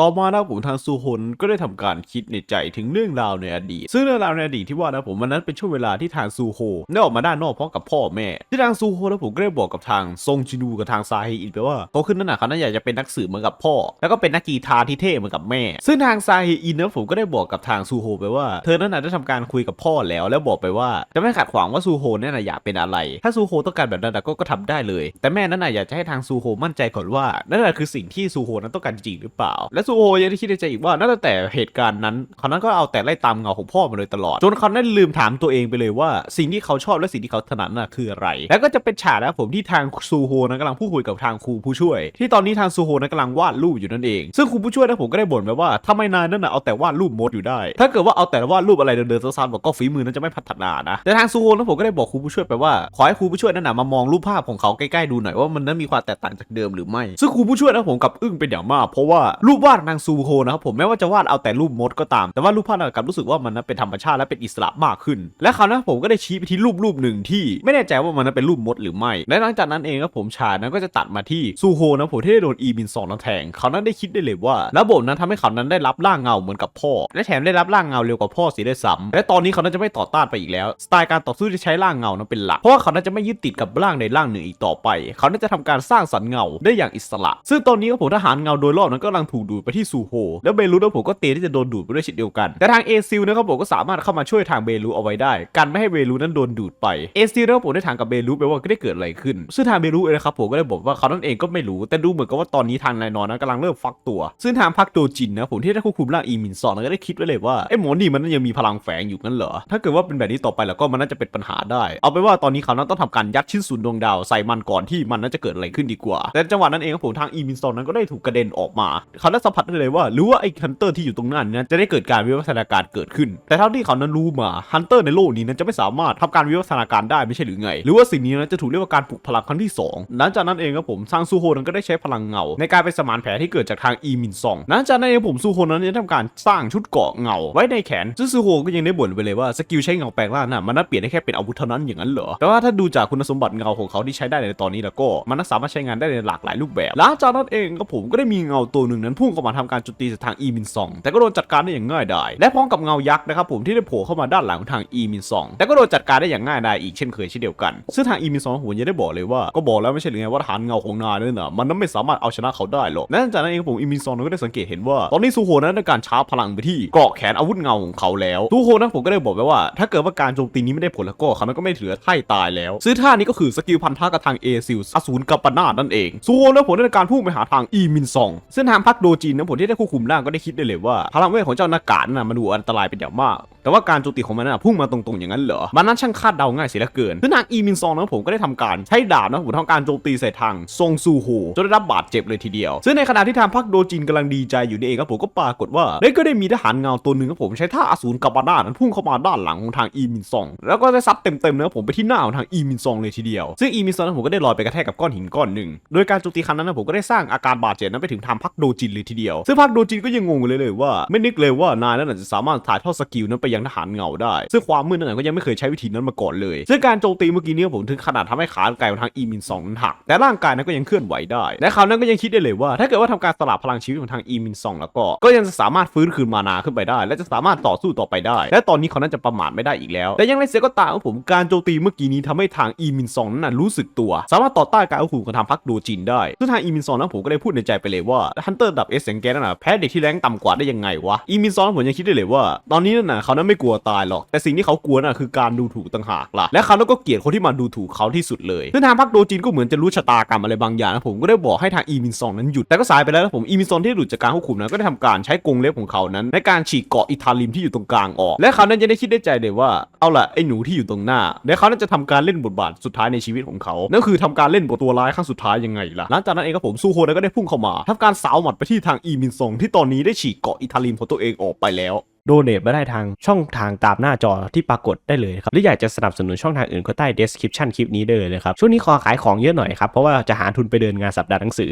ต่อมานะผมทางซูฮนก็ได้ทำการคิดในใจถึงเรื่องราวในอดีต ซึ่งเรื่องราวในอดีตที่ว่านะผมวันนั้นเป็นช่วงเวลาที่ทางซูโฮได้ออกมาด้านนอกพร้อมกับพ่อแม่ ที่ทางซูโฮแล้วผมก็ได้บอกกับทางซงจินูกับทางซาเฮอินไปว่าโตขึ้นนั่นนะเขาน่าอยากจะเป็นนักสืบเหมือนกับพ่อ แล้วก็เป็นนักกีฬาที่เท่เหมือนกับแม่ ซึ่งทางซาเฮอินนะผมก็ได้บอกกับทางซูโฮไปว่าเธอนั้นนะได้ทำการคุยกับพ่อแล้ว แล้วบอกไปว่าจะไม่ขัดขวางว่าซูโฮเนี่ยน่ะอยากเป็นอะไร ถ้าซูโฮต้องการแบบนั้นนะก็ก็ทำได้เลย แต่แม่นั้นนะอยากจะให้ทางซูโฮมั่นใจก่อนว่านั่นแหละคือสิ่งที่ซูโฮนั้นต้องการจริงหรือเปล่าและซูโฮยังได้คิดในใจอีกว่านับตั้งแต่เหตุการณ์นั้นเขานั้นก็เอาแต่ไล่ตามเงาของพ่อมาโดยตลอด จนเขานั้นลืมถามตัวเองไปเลยว่า สิ่งที่เขาชอบและสิ่งที่เขาถนัดน่ะคืออะไร แล้วก็จะเป็นฉากนะผมที่ทางซูโฮนั้นกำลังพูดคุยกับทางครูผู้ช่วย ที่ตอนนี้ทางซูโฮนั้นกำลังวาดรูปอยู่นั่นเอง ซึ่งครูผู้ช่วยนะผมก็ได้บ่นไปว่าทำไมนายนั่นน่ะเอาแต่วาดรูปมดอยู่ได้ ถ้าเกิดว่าเอาแต่วาดรูปอะไรเดินๆซ้ำๆบอกก็ฝีมือนั้นจะไม่พัฒนานะแต่ทางซูโฮนั้นผมก็ได้บอกครูผู้ช่วยไปว่าขอให้ครูผู้ช่วยนั่นน่ะมามองรูปภาพของเขาใกล้ๆดูหน่อยว่ามันนั้นมีความแตกต่างจากเดิมหรือไม่ซึ่งครูผู้ช่วยนะผมกับอึ้งเป็นอย่างมากเพราะว่ารูปวาดของทางซูโฮนะครับผมแม้ว่าจะวาดเอาแต่รูปมดก็ตาม แต่ว่ารูปภาพนั้นกลับรู้สึกว่ามันเป็นธรรมชาติและเป็นอิสระมากขึ้น และคราวนั้นผมก็ได้ชี้ไปที่รูปรูปหนึ่งที่ไม่แน่ใจว่ามันเป็นรูปมดหรือไม่ และหลังจากนั้นเองครับผมชานั้นก็จะตัดมาที่ซูโฮนะผมที่ได้โดนอีบินสองนั้นแทงเขานั้นได้คิดได้เลยว่าระบบนั้นทำให้เขานั้นได้รับร่างเงาเหมือนกับพ่อ และแถมได้รับร่างเงาเร็วกว่าพ่อเสียด้วยซ้ำและตอนนี้เขานั้นจะไม่ต่อต้านไปอีกแล้วสไตล์การต่อสู้จะใช้ร่างเงานั้นเป็นหลักเพราะว่าเขานั้นจะไม่ยึดติดกับร่างใดร่างหนึ่งอีกต่อไป เขานั้นจะทำการสร้างสรรค์เงาได้อย่างอิสระ ซึ่งตอนนี้ครับผมทหารเงาโดยรอบนั้นก็กำลังถูกดูดไปที่ซูโฮแล้วเบลูนะผมก็เตรียมที่จะโดนดูดไปด้วยเช่นเดียวกัน แต่ทางเอซิลนะครับผมก็สามารถเข้ามาช่วยทางเบลูเอาไว้ได้ กันไม่ให้เบลูนั้นโดนดูดไปเอซิลนะครับผมได้ถามกับเบลูไปว่าก็ได้เกิดอะไรขึ้น ซึ่งทางเบลูเองนะครับผมก็ได้บอกว่าเขานั่นเองก็ไม่รู้ แต่ดูเหมือนกับว่าตอนนี้ทางนายนอนนั้นกำลังเริ่มฟักตัว ซึ่งทางพักโดจินนะผมที่ได้ควบคุมร่างอีมินซอนก็ได้คิดไว้เลยว่าไอ้หมอนี่มันยังมีพลังแฝงอยู่งั้นเหรอ ถ้าเกิดว่าเป็นแบบนี้ต่อไปแล้วก็มันน่าจะเป็นปัญหาได้ เอาไปว่าตอนนี้เขานั้นต้องทำการยัดชิ้นส่วนดวงดาวใส่มันก่อนที่มันน่าจะเกิดอะไรขึ้นดีกว่า แต่จังหวะนั้นเองผมทางอีมินซอนนั้นก็ได้ถูกกระเด็นออกมา เขาได้สัมผัสได้เลยว่าหรือว่าไอ้ฮันเตอร์ที่อยู่ตรงหน้านี้นะจะได้เกิดการวิวัฒนาการเกิดขึ้น แต่เท่าที่เขานั้นรู้มาฮันเตอร์ในโลกนี้นั้นจะไม่สามารถทำการวิวัฒนาการได้ไม่ใช่หรือไง หรือว่าสิ่งนี้นั้นจะถูกเรียกว่าการปลุกพลังครั้งที่สองหลังจากนั้นเองครับผมซางซูโฮนั้นก็ได้ใช้พลังเงา ในการไปสมานแผลที่เกิดจากทางอีมินซองหลังจากนั้นเองผมซูโฮนั้นได้ทำการสร้างชุดเกราะเงา ไว้ในแขนซึ่งซูโฮก็ยังได้บ่นไปเลยว่าสกิลใช้เงาแปลงร่างน่ะมันน่าเปลี่ยนได้แค่เป็นอาวุธเท่านั้นอย่างนั้นเหรอแต่ว่าถ้าดูจากคุณสมบัติเงาของเขาที่ใช้ได้ในตอนนี้แล้วก็มันน่าสามารถใช้งานได้ในหลากหลายรูปแบบหลังจากนั้นเองก็ผมก็ได้มีเงาตัวหนึ่งนั้นพุ่งเข้ามาทำการโจมตีจากทางอีมินซองแต่ก็โดนจัดการได้อย่างง่ายดายและพร้อมกับเงายักษ์นะครับผมที่ได้โผล่เข้ามาด้านหลังของทางอีมินซองแต่ก็โดนจัดการได้อย่างง่ายดายอีกเช่นเคยเช่นเดียวกันซึ่งทางอีมินซองผมยังได้บอกเลยว่าก็บอกแล้วไม่ใช่หรือไงว่าฐานเงาของนายนั่นน่ะมันนั้นไม่สามารถเอาชนะเขาได้หรอกและหลังจากนั้นเองผมอีมินซองก็ได้สังเกตเห็นว่า ตอนนี้ซูโฮนั้นได้การชาร์จพลังไปที่เกาะแขนอาวุธเงาของเขาแล้วซูโฮนั้นผมก็ได้บอกไปว่า ถ้าเกิดว่าการโจมตีนี้ไม่ได้ผลแล้วก็เขาก็ไม่เหลือไถ่ตายแล้วซึ่งท่านี้ก็คือสกิลพันธะกับทางเอซิลอสูรกัปปนาตนั่นเองซูโฮนั้นผมได้การพุ่งไปหาทางอีมินซองซึ่งทางพักโดจิริงๆนผมที่ได้ควบคุมร่างก็ได้คิดได้เลยว่าพลังเวทของเจ้าหน้ากากน่ะมันดูอันตรายเป็นอย่างมาก แต่ว่าการโจมตีของมันน่ะพุ่งมาตรงๆอย่างนั้นเหรอ มันนั้นช่างคาดเดาง่ายเสียเหลือเกินซึ่งทางอีมินซองนั้นผมก็ได้ทำการใช้ดาบนะผมทำการโจมตีใส่ทางซงซูโฮจนได้รับบาดเจ็บเลยทีเดียว ซึ่งในขณะที่ทางพักโดจินกำลังดีใจอยู่นี่เองครับผมก็ปรากฏว่าได้ก็ได้มีทหารเงาตัวหนึ่งครับผมใช้ท่าอสูรกับบานานั้นพุ่งเข้ามาด้านหลังของทางอีมินซอง แล้วก็ได้ซัดเต็มๆนะผมไปที่หน้าของทางอีมินซองเลยทีเดียว ซึ่งอีมินซองนั้นผมก็ได้ลอยไปกระแทกกับก้อนหินก้อนหนึ่งโดยการโจมตีครั้งนั้นนะผมก็ได้สร้างอาการบาดเจ็บนั้นไปถึงทางพักโดจินเลยทีเดียวซึ่งพักโดจินก็ยังงงเลยเลยว่า ไม่นึกเลยว่านายนั้นจะสามารถถ่ายทอดสกิลนั้นไปยังทหารเงาได้ ซึ่งความมืดนั้นนะก็ยังไม่เคยใช้วิธีนั้นมาก่อนเลย ซึ่งการโจมตีเมื่อกี้นี้ผมถึงขนาดทำให้ขาไกลของทางอีมินซองนั้นหัก แต่ร่างกายนั้นก็ยังเคลื่อนไหวได้ และเขานั้นก็ยังคิดได้เลยว่า ถ้าเกิดว่าทำการสลับพลังชีวิตของทางอีมินซองแล้วก็ ก็ยังจะสามารถฟื้นคืนมานาขึ้นไปได้ และจะสามารถต่อสู้ต่อไปได้ และตอนนี้เขานั้นจะประมาทไม่ได้อีกแล้ว แต่ยังไรเสียก็ตามผมการโจมตีเมื่อกี้นี้ทำให้ทางอีมินซองนั้นนะรู้สึกตัว สามารถต่อต้านการเอาขู่ของทางพรรคโดจินได้ซึ่งทางอีมินซองนั้นผมก็ได้พูดในใจไปเลยว่าฮันเตอร์ดับเอสเซงแกนั่นแพ้เด็กที่แรงต่ำกว่าได้ยังไงวะอีมินซองนั้นผมยังคิดได้เลยว่า ตอนนี้นั่นนะเขานั้นไม่กลัวตายหรอก แต่สิ่งที่เขากลัวน่ะคือการดูถูกต่างหากล่ะ และเขานั้นก็เกลียดคนที่มาดูถูกเขาที่สุดเลยซึ่งทางพรรคโดจินก็เหมือนจะรู้ชะตากรรมอะไรบางอย่างนะผมก็ได้บอกให้ทางอีมินซองนั้นหยุด แต่ก็สายไปแล้วนะผมอีมินซองที่หลุดจากการควบคุมนั้นก็ได้ทำการใช้กรงเล็บของเขานั้นในการฉีกเกาะอิทาลิมที่อยู่ตรงกลางออก และเขานั้นยังได้คิดได้ใจเลยว่าเอาล่ะไอ้หนูที่อยู่ตรงหน้าเดี๋ยวเขานั้นจะทำการเล่นบทบาทสุดท้ายในชีวิตของเขานั่นคือทำการเล่นบทตัวร้ายครั้งสุดท้ายยังไงล่ะหลังจากนั้นเองครับผมซูโฮก็ได้พุ่งเข้ามาทำการสาวหมัดไปที่ทางอีมินซองที่ตอนนี้ได้ฉีกเกาะอิทาลิมของตัวเองออกไปแล้ว โดเนทมาได้ทางช่องทางตามหน้าจอที่ปรากฏได้เลยครับหรืออยากจะสนับสนุนช่องทางอื่นก็ใต้ description คลิปนี้ได้เลยนะครับช่วงนี้ขอขายของเยอะหน่อยครับเพราะว่าจะหาทุนไปเดินงานสัปดาห์หนังสือ